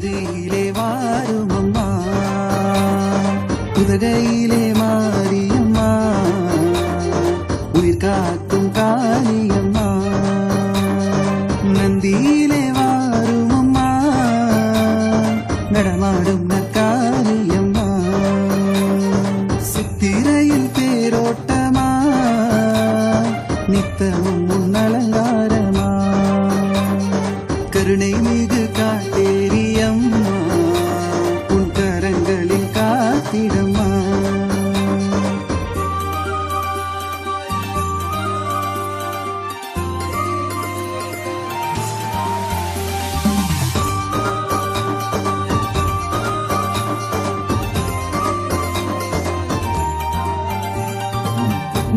സന്നിധിയിലെ വാരുമമ്മ ഉദകയിലെ മാരിയമ്മ ഉയിർ കാക്കും കാലിയമ്മ നന്ദിയിലെ വാരുമമ്മ നടമാടും നക്കാരിയമ്മ സുത്തിരയിൽ പേരോട്ടമാ നിത്തവും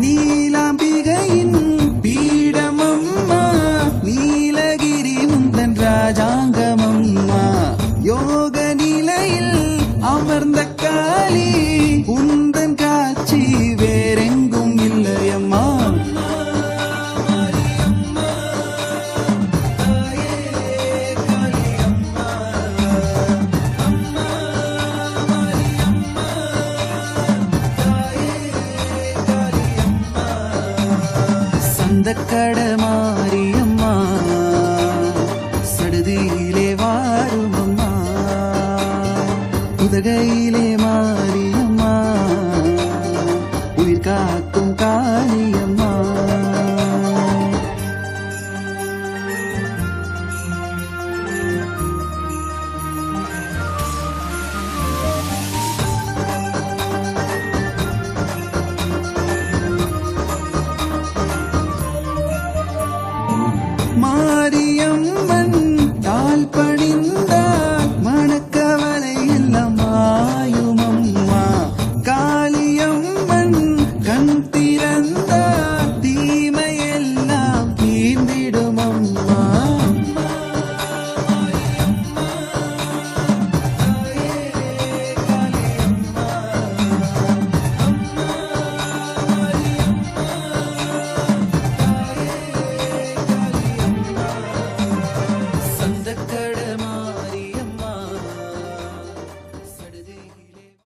நீலாம்பிகையின் பீடமம்மா நீலகிரி முந்தன் ராஜாங்கமம்மா. யோக நிலையில் அமர்ந்த காளி പാതക്കട മാറിയമ്മ സടുതിയിലെ വാരുമമ്മ ഉതകയിലെ മാറിയമ്മ ഉയർക്കാക്കും കാലിയമ്മ in.